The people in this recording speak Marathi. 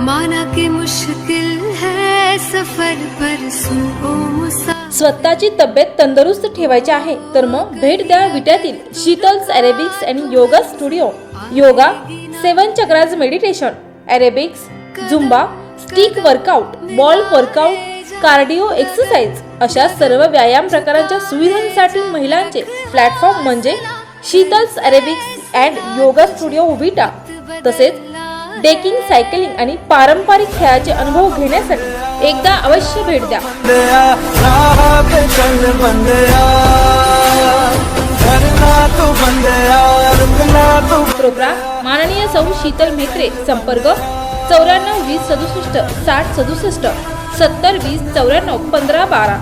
माना की मुश्किल है सफर पर सुनो स्वतःची तब्येत तंदुरुस्त ठेवायची आहे तर मग भेट द्या विट्यातील Sheetal's aerobics and yoga studio. Yoga seven chakras meditation aerobics zumba stick workout ball workout cardio exercise अशा सर्व व्यायाम प्रकारांच्या सुविधांसाठी महिलांचे प्लॅटफॉर्म म्हणजे Sheetal's aerobics and yoga studio Vita तसेच डेकिंग सायकलिंग आणि पारंपरिक खेळाचे अनुभव घेण्यासाठी एकदा अवश्य भेट द्या. प्रोग्राम माननीय सौ शीतल म्हेत्रे संपर्क चौऱ्याण्णव वीस सदुसष्ट साठ सदुसष्ट सत्तर वीस चौऱ्याण्णव पंधरा बारा.